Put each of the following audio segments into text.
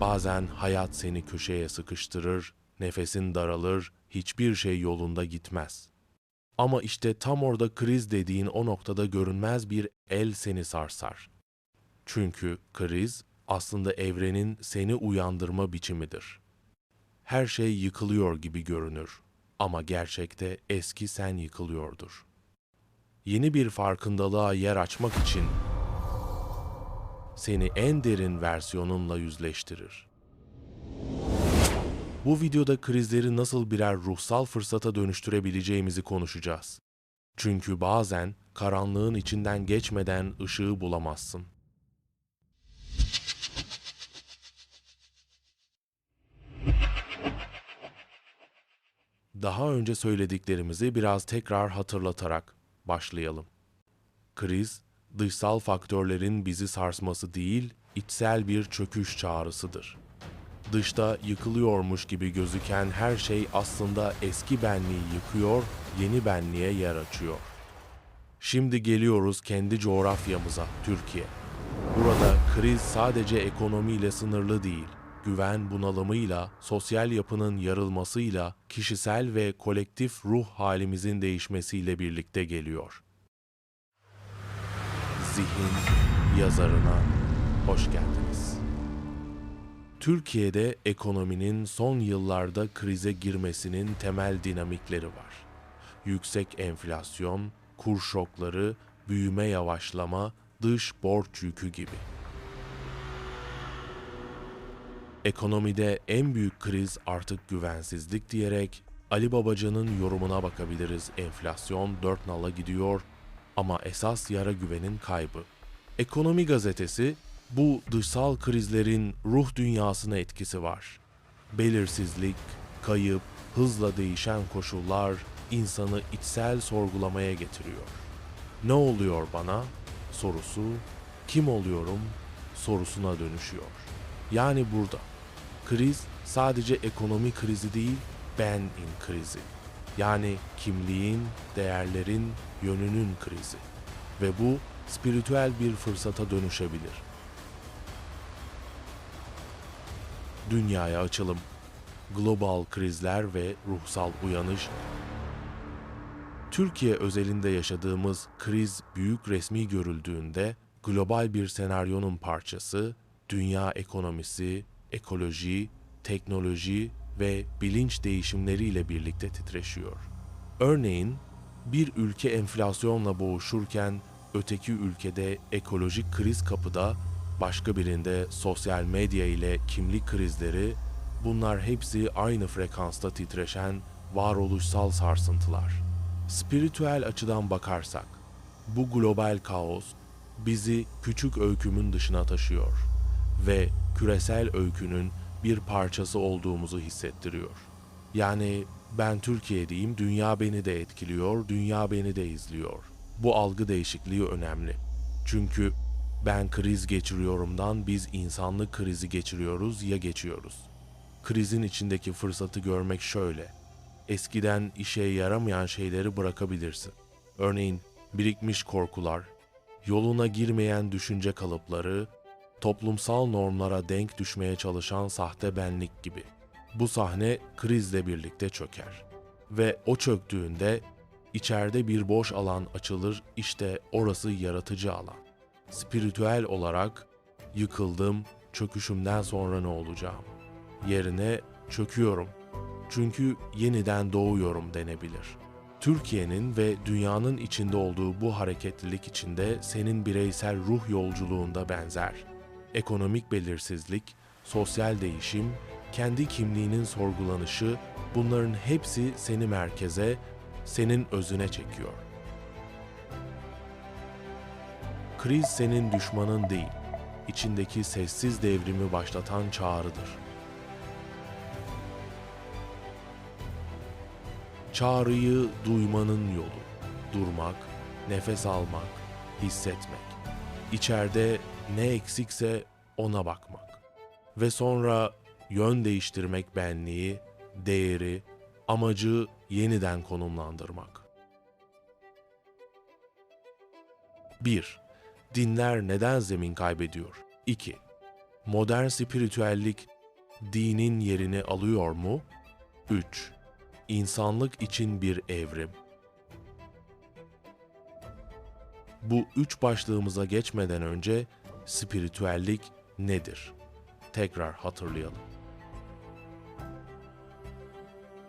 Bazen hayat seni köşeye sıkıştırır, nefesin daralır, hiçbir şey yolunda gitmez. Ama işte tam orada kriz dediğin o noktada görünmez bir el seni sarsar. Çünkü kriz aslında evrenin seni uyandırma biçimidir. Her şey yıkılıyor gibi görünür ama gerçekte eski sen yıkılıyordur. Yeni bir farkındalığa yer açmak için seni en derin versiyonunla yüzleştirir. Bu videoda krizleri nasıl birer ruhsal fırsata dönüştürebileceğimizi konuşacağız. Çünkü bazen karanlığın içinden geçmeden ışığı bulamazsın. Daha önce söylediklerimizi biraz tekrar hatırlatarak başlayalım. Kriz, dışsal faktörlerin bizi sarsması değil, içsel bir çöküş çağrısıdır. Dışta yıkılıyormuş gibi gözüken her şey aslında eski benliği yıkıyor, yeni benliğe yer açıyor. Şimdi geliyoruz kendi coğrafyamıza, Türkiye. Burada kriz sadece ekonomiyle sınırlı değil, güven bunalımıyla, sosyal yapının yarılmasıyla, kişisel ve kolektif ruh halimizin değişmesiyle birlikte geliyor. Zihin yazarına hoş geldiniz. Türkiye'de ekonominin son yıllarda krize girmesinin temel dinamikleri var. Yüksek enflasyon, kur şokları, büyüme yavaşlama, dış borç yükü gibi. Ekonomide en büyük kriz artık güvensizlik diyerek Ali Babacan'ın yorumuna bakabiliriz. Enflasyon dört nala gidiyor ama esas yara güvenin kaybı. Ekonomi gazetesi bu dışsal krizlerin ruh dünyasına etkisi var. Belirsizlik, kayıp, hızla değişen koşullar insanı içsel sorgulamaya getiriyor. Ne oluyor bana sorusu, kim oluyorum sorusuna dönüşüyor. Yani burada kriz sadece ekonomi krizi değil, benin krizi. Yani kimliğin, değerlerin, yönünün krizi. Ve bu spiritüel bir fırsata dönüşebilir. Dünyaya açılım, global krizler ve ruhsal uyanış Türkiye özelinde yaşadığımız kriz büyük resmi görüldüğünde global bir senaryonun parçası, dünya ekonomisi, ekoloji, teknoloji ve bilinç değişimleriyle birlikte titreşiyor. Örneğin bir ülke enflasyonla boğuşurken öteki ülkede ekolojik kriz kapıda, başka birinde sosyal medya ile kimlik krizleri, bunlar hepsi aynı frekansta titreşen varoluşsal sarsıntılar. Spiritüel açıdan bakarsak, bu global kaos bizi küçük öykümün dışına taşıyor ve küresel öykünün bir parçası olduğumuzu hissettiriyor. Yani ben Türkiye'deyim, dünya beni de etkiliyor, dünya beni de izliyor. Bu algı değişikliği önemli. Çünkü ben kriz geçiriyorumdan biz insanlık krizi geçiriyoruz ya geçiyoruz. Krizin içindeki fırsatı görmek şöyle. Eskiden işe yaramayan şeyleri bırakabilirsin. Örneğin birikmiş korkular, yoluna girmeyen düşünce kalıpları, toplumsal normlara denk düşmeye çalışan sahte benlik gibi. Bu sahne krizle birlikte çöker. Ve o çöktüğünde içeride bir boş alan açılır, işte orası yaratıcı alan. Spiritüel olarak yıkıldım, çöküşümden sonra ne olacağım? Yerine çöküyorum. Çünkü yeniden doğuyorum denebilir. Türkiye'nin ve dünyanın içinde olduğu bu hareketlilik içinde senin bireysel ruh yolculuğunda benzer. Ekonomik belirsizlik, sosyal değişim, kendi kimliğinin sorgulanışı bunların hepsi seni merkeze, senin özüne çekiyor. Kriz senin düşmanın değil, içindeki sessiz devrimi başlatan çağrıdır. Çağrıyı duymanın yolu. Durmak, nefes almak, hissetmek. İçeride ne eksikse ona bakmak. Ve sonra yön değiştirmek benliği, değeri, amacı yeniden konumlandırmak. 1. Dinler neden zemin kaybediyor? 2. Modern spiritüellik dinin yerini alıyor mu? 3. İnsanlık için bir evrim. Bu üç başlığımıza geçmeden önce spiritüellik nedir? Tekrar hatırlayalım.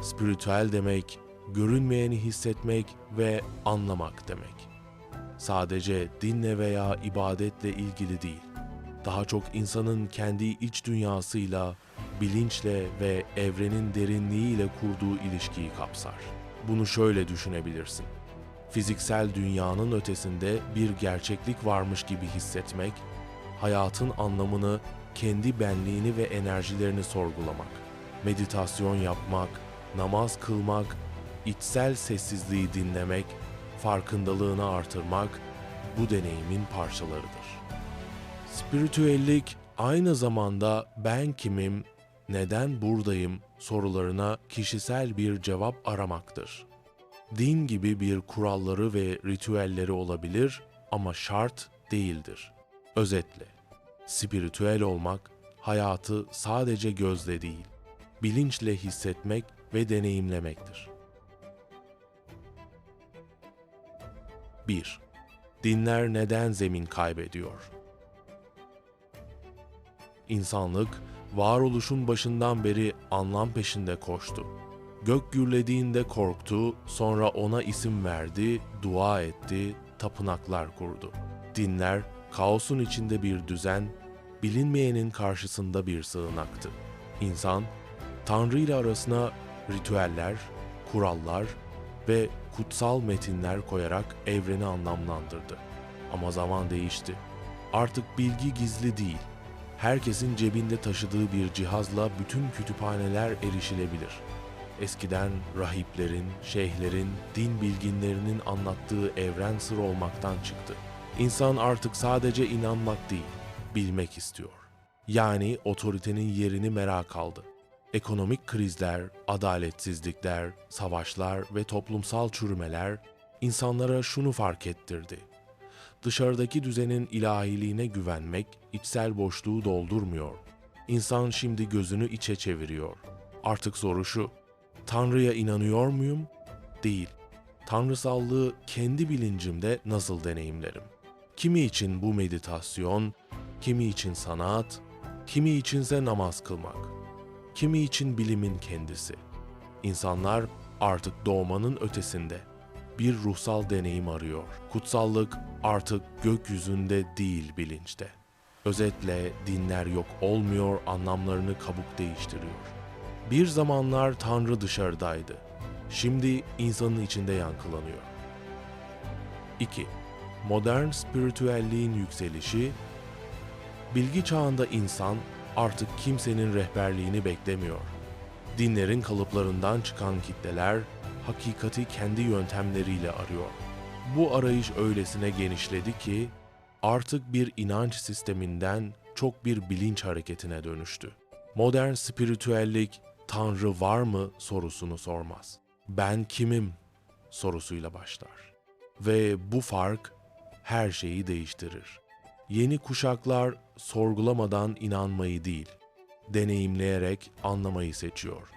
Spiritüel demek, görünmeyeni hissetmek ve anlamak demek. Sadece dinle veya ibadetle ilgili değil. Daha çok insanın kendi iç dünyasıyla, bilinçle ve evrenin derinliğiyle kurduğu ilişkiyi kapsar. Bunu şöyle düşünebilirsin. Fiziksel dünyanın ötesinde bir gerçeklik varmış gibi hissetmek, hayatın anlamını, kendi benliğini ve enerjilerini sorgulamak, meditasyon yapmak, namaz kılmak, içsel sessizliği dinlemek, farkındalığını artırmak bu deneyimin parçalarıdır. Spiritüellik aynı zamanda ben kimim, neden buradayım sorularına kişisel bir cevap aramaktır. Din gibi bir kuralları ve ritüelleri olabilir ama şart değildir. Özetle, spiritüel olmak hayatı sadece gözle değil, bilinçle hissetmek ve deneyimlemektir. 1. Dinler neden zemin kaybediyor? İnsanlık, varoluşun başından beri anlam peşinde koştu. Gök gürlediğinde korktu, sonra ona isim verdi, dua etti, tapınaklar kurdu. Dinler, kaosun içinde bir düzen, bilinmeyenin karşısında bir sığınaktı. İnsan, Tanrı ile arasına ritüeller, kurallar ve kutsal metinler koyarak evreni anlamlandırdı. Ama zaman değişti. Artık bilgi gizli değil. Herkesin cebinde taşıdığı bir cihazla bütün kütüphaneler erişilebilir. Eskiden rahiplerin, şeyhlerin, din bilginlerinin anlattığı evren sır olmaktan çıktı. İnsan artık sadece inanmak değil, bilmek istiyor. Yani otoritenin yerini merak aldı. Ekonomik krizler, adaletsizlikler, savaşlar ve toplumsal çürümeler insanlara şunu fark ettirdi. Dışarıdaki düzenin ilahiliğine güvenmek içsel boşluğu doldurmuyor. İnsan şimdi gözünü içe çeviriyor. Artık soru şu, Tanrı'ya inanıyor muyum? Değil. Tanrısallığı kendi bilincimde nasıl deneyimlerim? Kimi için bu meditasyon, kimi için sanat, kimi içinse namaz kılmak, kimi için bilimin kendisi. İnsanlar artık doğmanın ötesinde bir ruhsal deneyim arıyor. Kutsallık artık gökyüzünde değil bilinçte. Özetle dinler yok olmuyor, anlamlarını kabuk değiştiriyor. Bir zamanlar Tanrı dışarıdaydı. Şimdi insanın içinde yankılanıyor. 2. Modern spiritüelliğin yükselişi Bilgi çağında insan artık kimsenin rehberliğini beklemiyor. Dinlerin kalıplarından çıkan kitleler hakikati kendi yöntemleriyle arıyor. Bu arayış öylesine genişledi ki artık bir inanç sisteminden çok bir bilinç hareketine dönüştü. Modern spiritüellik Tanrı var mı sorusunu sormaz. Ben kimim sorusuyla başlar. Ve bu fark her şeyi değiştirir. Yeni kuşaklar sorgulamadan inanmayı değil, deneyimleyerek anlamayı seçiyor.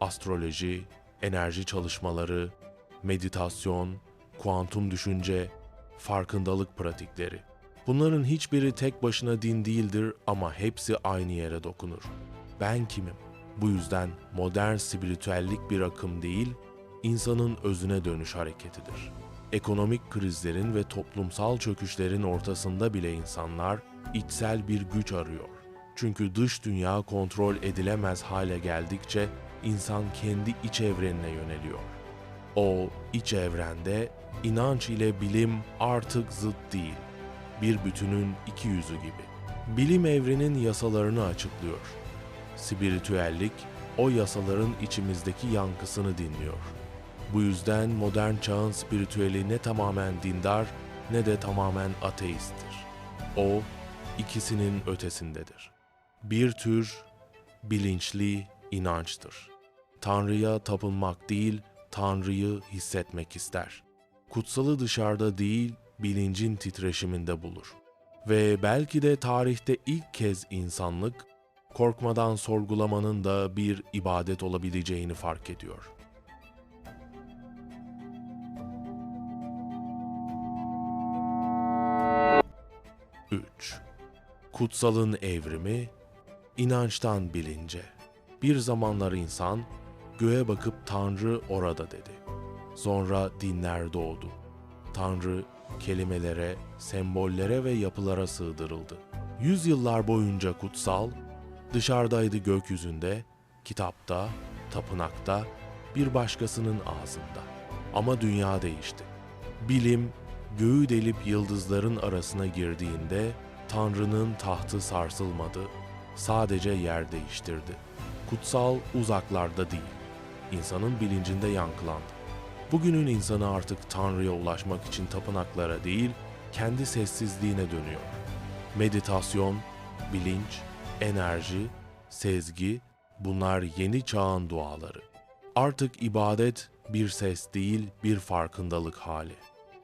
Astroloji, enerji çalışmaları, meditasyon, kuantum düşünce, farkındalık pratikleri. Bunların hiçbiri tek başına din değildir ama hepsi aynı yere dokunur. Ben kimim? Bu yüzden modern spiritüellik bir akım değil, insanın özüne dönüş hareketidir. Ekonomik krizlerin ve toplumsal çöküşlerin ortasında bile insanlar içsel bir güç arıyor. Çünkü dış dünya kontrol edilemez hale geldikçe insan kendi iç evrenine yöneliyor. O iç evrende inanç ile bilim artık zıt değil, bir bütünün iki yüzü gibi. Bilim evrenin yasalarını açıklıyor. Spiritüellik o yasaların içimizdeki yankısını dinliyor. Bu yüzden modern çağın spiritüeli ne tamamen dindar ne de tamamen ateisttir. O ikisinin ötesindedir. Bir tür bilinçli inançtır. Tanrı'ya tapınmak değil, Tanrı'yı hissetmek ister. Kutsalı dışarıda değil, bilincin titreşiminde bulur. Ve belki de tarihte ilk kez insanlık korkmadan sorgulamanın da bir ibadet olabileceğini fark ediyor. Kutsalın evrimi inançtan bilince. Bir zamanlar insan göğe bakıp Tanrı orada dedi. Sonra dinler doğdu. Tanrı kelimelere, sembollere ve yapılara sığdırıldı. Yüzyıllar boyunca kutsal dışarıdaydı gökyüzünde, kitapta, tapınakta, bir başkasının ağzında. Ama dünya değişti. Bilim göğü delip yıldızların arasına girdiğinde Tanrı'nın tahtı sarsılmadı, sadece yer değiştirdi. Kutsal uzaklarda değil, insanın bilincinde yankılandı. Bugünün insanı artık Tanrı'ya ulaşmak için tapınaklara değil, kendi sessizliğine dönüyor. Meditasyon, bilinç, enerji, sezgi bunlar yeni çağın duaları. Artık ibadet bir ses değil, bir farkındalık hali.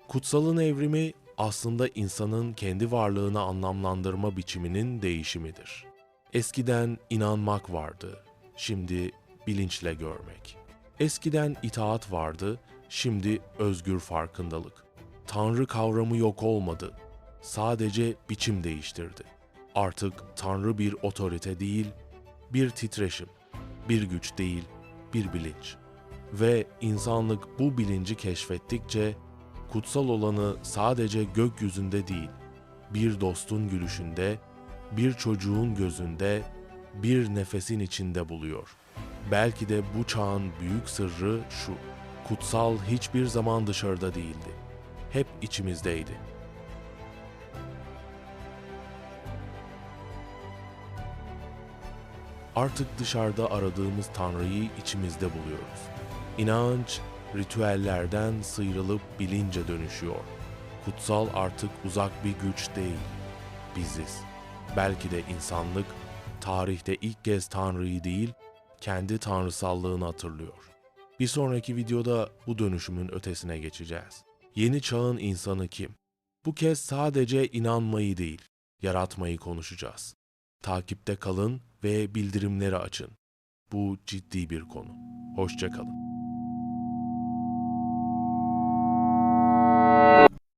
Kutsalın evrimi aslında insanın kendi varlığını anlamlandırma biçiminin değişimidir. Eskiden inanmak vardı, şimdi bilinçle görmek. Eskiden itaat vardı, şimdi özgür farkındalık. Tanrı kavramı yok olmadı, sadece biçim değiştirdi. Artık Tanrı bir otorite değil, bir titreşim, bir güç değil, bir bilinç. Ve insanlık bu bilinci keşfettikçe kutsal olanı sadece gökyüzünde değil, bir dostun gülüşünde, bir çocuğun gözünde, bir nefesin içinde buluyor. Belki de bu çağın büyük sırrı şu. Kutsal hiçbir zaman dışarıda değildi. Hep içimizdeydi. Artık dışarıda aradığımız Tanrı'yı içimizde buluyoruz. İnanç, ritüellerden sıyrılıp bilince dönüşüyor. Kutsal artık uzak bir güç değil, biziz. Belki de insanlık, tarihte ilk kez Tanrı'yı değil, kendi tanrısallığını hatırlıyor. Bir sonraki videoda bu dönüşümün ötesine geçeceğiz. Yeni çağın insanı kim? Bu kez sadece inanmayı değil, yaratmayı konuşacağız. Takipte kalın ve bildirimleri açın. Bu ciddi bir konu. Hoşça kalın.